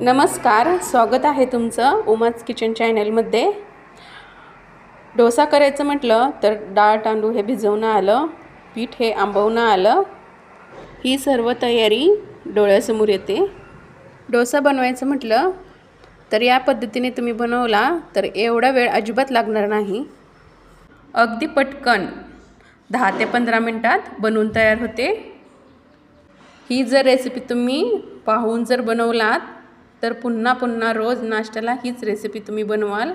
नमस्कार स्वागत आहे तुमचं उमाज किचन चॅनलमध्ये. डोसा करायचं म्हटलं तर डाळ तांदूळ हे भिजवणं आलं पीठ हे आंबवणं आलं. ही सर्व तयारी डोळ्यासमोर येते. डोसा बनवायचं म्हटलं तर या पद्धतीने तुम्ही बनवला तर एवढा वेळ अजिबात लागणार नाही. अगदी पटकन दहा ते पंधरा मिनटात बनवून तयार होते. ही जर रेसिपी तुम्ही पाहून जर बनवलात तर पुन्हा पुन्हा रोज नाश्त्याला हीच रेसिपी तुम्ही बनवाल.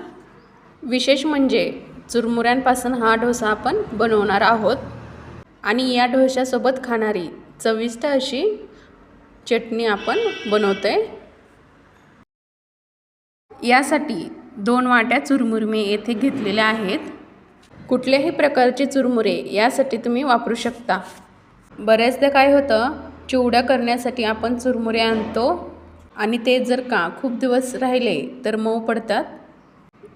विशेष म्हणजे चुरमुऱ्यांपासून हा डोसा आपण बनवणार आहोत. आणि या डोशासोबत खाणारी चविष्ट अशी चटणी आपण बनवतो आहे यासाठी दोन वाट्या चुरमुर मी येथे घेतलेल्या आहेत. कुठल्याही प्रकारचे चुरमुरे यासाठी तुम्ही वापरू शकता. बऱ्याचदा काय होतं चिवड्या करण्यासाठी आपण चुरमुरे आणतो. आणि ते जर का खूप दिवस राहिले तर मऊ पडतात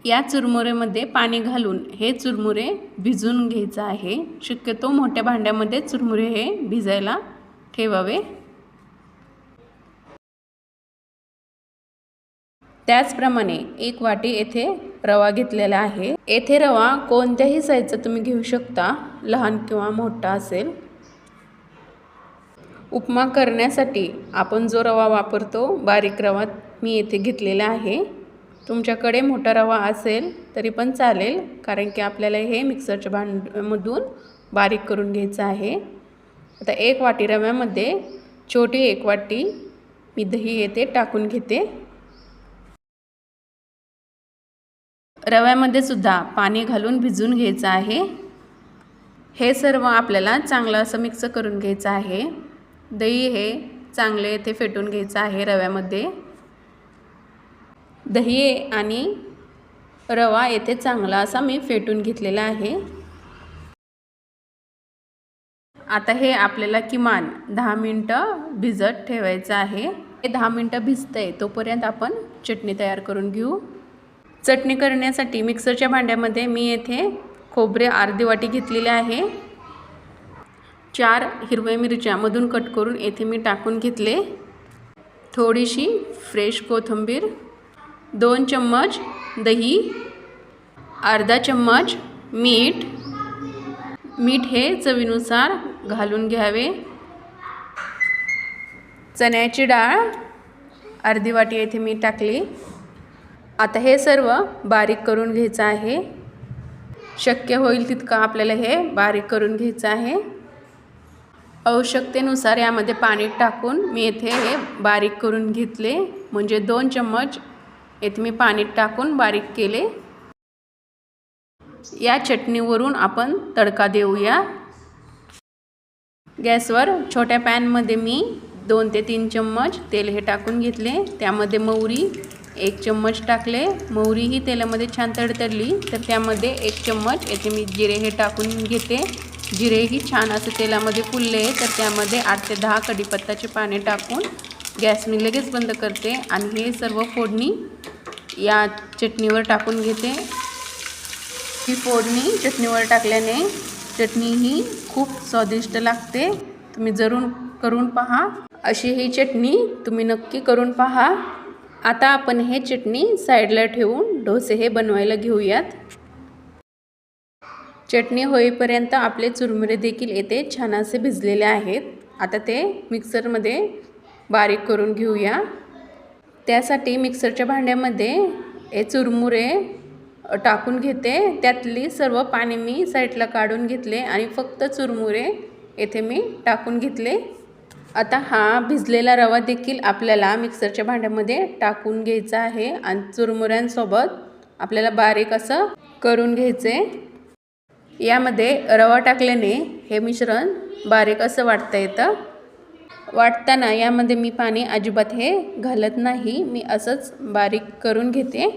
या चुरमुरेमध्ये पाणी घालून हे चुरमुरे भिजून घ्यायचं आहे. शक्यतो मोठ्या भांड्यामध्ये चुरमुरे हे भिजायला ठेवावे. त्याचप्रमाणे एक वाटी येथे रवा घेतलेला आहे. येथे रवा कोणत्याही साईजचा तुम्ही घेऊ शकता लहान किंवा मोठा असेल. उपमा करण्यासाठी आपण जो रवा वापरतो बारीक रवा मी येथे घेतलेला आहे. तुमच्याकडे मोठा रवा असेल तरी पण चालेल कारण की आपल्याला हे मिक्सरच्या भांडमधून बारीक करून घ्यायचं आहे. आता एक वाटी रव्यामध्ये छोटी एक वाटी मी दही येथे टाकून घेते. रव्यामध्ये सुद्धा पाणी घालून भिजून घ्यायचं आहे. हे सर्व आपल्याला चांगलं असं मिक्स करून घ्यायचं आहे. दही हे चांगले येथे फेटून घ्यायचं आहे रव्यामध्ये. दही आणि रवा येथे चांगला असा मी फेटून घेतलेला आहे. आता हे आपल्याला किमान दहा मिनटं भिजत ठेवायचं आहे. हे दहा मिनटं भिजतं आहे तोपर्यंत आपण चटणी तयार करून घेऊ. चटणी करण्यासाठी मिक्सरच्या भांड्यामध्ये मी येथे खोबरे अर्धी वाटी घेतलेले आहे. चार हिरव्या मिरच्या मधून कट करून येथे मी टाकून घेतले. थोडीशी फ्रेश कोथिंबीर दोन चम्मच दही अर्धा चम्मच मीठ. मीठ हे चवीनुसार घालून घ्यावे. चण्याची डाळ अर्धी वाटी येथे मी टाकली. आता हे सर्व बारीक करून घ्यायचं आहे. शक्य होईल तितकं आपल्याला हे बारीक करून घ्यायचं आहे. आवश्यकतेनुसार यामध्ये पाणी टाकून मी येथे हे बारीक करून घेतले. म्हणजे दोन चम्मच येथे मी पाणी टाकून बारीक केले. या चटणीवरून आपण तडका देऊया. गॅसवर छोट्या पॅनमध्ये मी दोन ते तीन चम्मच तेल हे टाकून घेतले. त्यामध्ये मोहरी एक चम्मच टाकले. मोहरी ही तेलामध्ये छान तडतडली. तर त्यामध्ये एक चम्मच येथे मी जिरे हे टाकून घेते. जिरेही छान असं तेलामध्ये फुलले तर त्यामध्ये आठ ते दहा कढीपत्ताचे पाने टाकून गॅस मी लगेच बंद करते आणि हे सर्व फोडणी या चटणीवर टाकून घेते. ही फोडणी चटणीवर टाकल्याने चटणी ही खूप स्वादिष्ट लागते. तुम्ही जरूर करून पहा. अशी ही चटणी तुम्ही नक्की करून पहा. आता आपण हे चटणी साईडला ठेवून डोसे हे बनवायला घेऊयात. चटणी होईपर्यंत आपले चुरमुरे देखील येते छान असे भिजलेले आहेत. आता ते मिक्सरमध्ये बारीक करून घेऊया. त्यासाठी मिक्सरच्या भांड्यामध्ये हे चुरमुरे टाकून घेते. त्यातली सर्व पाणी मी साईडला काढून घेतले आणि फक्त चुरमुरे येथे मी टाकून घेतले. आता हा भिजलेला रवा देखील आपल्याला मिक्सरच्या भांड्यामध्ये टाकून घ्यायचा आहे आणि चुरमुऱ्यांसोबत आपल्याला बारीक असं करून घ्यायचे. यामध्ये रवा टाकल्याने हे मिश्रण बारीक असं वाटता येतं. वाटताना यामध्ये मी पाणी अजिबात हे घालत नाही. मी असंच बारीक करून घेते.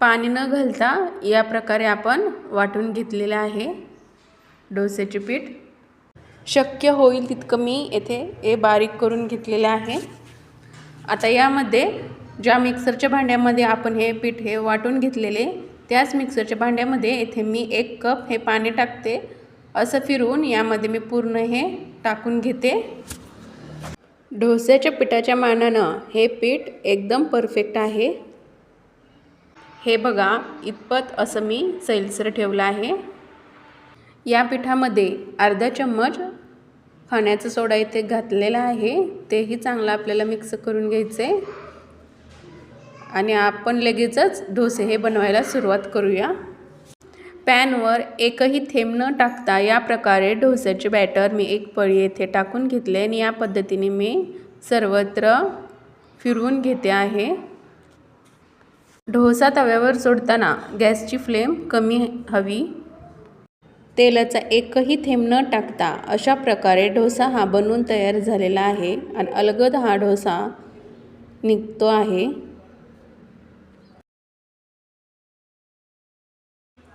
पाणी न घालता या प्रकारे आपण वाटून घेतलेलं आहे डोसेचे पीठ. शक्य होईल तितकं मी येथे हे बारीक करून घेतलेलं आहे. आता यामध्ये ज्या मिक्सरच्या भांड्यामध्ये आपण हे पीठ हे वाटून घेतलेले त्याच मिक्सरच्या भांड्यामध्ये येथे मी एक कप हे पाणी टाकते. असं फिरवून यामध्ये मी पूर्ण हे टाकून घेते. डोस्याच्या पिठाच्या मानानं हे पीठ एकदम परफेक्ट आहे. हे बघा इतपत असं मी सैलसर ठेवलं आहे. या पिठामध्ये अर्धा चम्मच खाण्याचा सोडा इथे घातलेला आहे. तेही चांगलं आपल्याला मिक्स करून घ्यायचं आहे आणि आपण लगेचच डोसे हे बनवायला सुरुवात करूया. पॅनवर एकही थेंब न टाकता या प्रकारे डोस्याचे बॅटर मी एक पळी येथे टाकून घेतले आणि या पद्धतीने मी सर्वत्र फिरवून घेते आहे. ढोसा तव्यावर सोडताना गॅसची फ्लेम कमी हवी. तेलाचा एकही थेंब न टाकता अशा प्रकारे डोसा हा बनवून तयार झालेला आहे आणि अलगद हा डोसा निघतो आहे.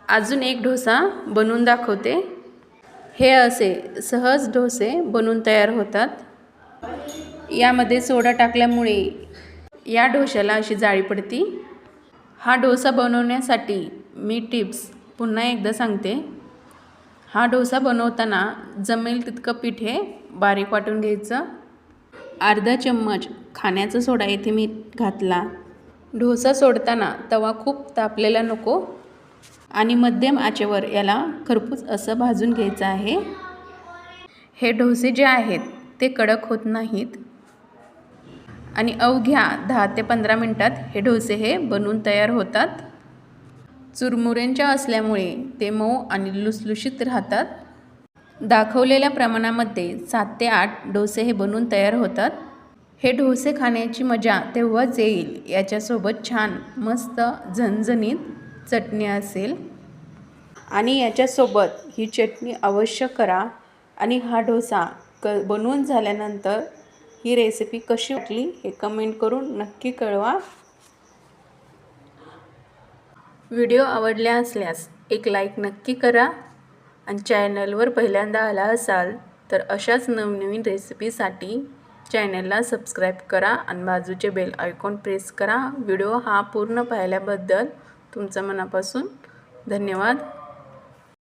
अजून एक डोसा बनवून दाखवते. हे असे सहज डोसे बनवून तयार होतात. यामध्ये सोडा टाकल्यामुळे या डोशाला अशी जाळी पडती. हा डोसा बनवण्यासाठी मी टिप्स पुन्हा एकदा सांगते. हा डोसा बनवताना जमेल तितकं पीठ हे बारीक वाटून घ्यायचं. अर्धा चम्मच खाण्याचा सोडा येथे मी घातला. डोसा सोडताना तवा खूप तापलेला नको. आणि मध्यम आचेवर याला खरपूस असं भाजून घ्यायचं आहे. हे डोसे जे आहेत ते कडक होत नाहीत. आणि अवघ्या दहा ते पंधरा मिनटात हे डोसे हे बनवून तयार होतात. चुरमुऱ्यांच्या असल्यामुळे ते मऊ आणि लुसलुशीत राहतात. दाखवलेल्या प्रमाणामध्ये सात ते आठ डोसे हे बनवून तयार होतात. हे डोसे खाण्याची मजा तेव्हाच येईल याच्यासोबत छान मस्त झणझणीत चटणी असेल. आणि याच्यासोबत ही चटणी अवश्य करा. आणि हा डोसा क बनवून झाल्यानंतर ही रेसिपी कशी वाटली हे कमेंट करून नक्की कळवा. व्हिडिओ आवडल्या असल्यास एक लाईक नक्की करा. आणि चॅनलवर पहिल्यांदा आला असाल तर अशाच नवनवीन रेसिपीसाठी चॅनलला सबस्क्राईब करा. आणि बाजूचे बेल आयकॉन प्रेस करा. व्हिडिओ हा पूर्ण पाहिल्याबद्दल तुमचा मनापासून धन्यवाद.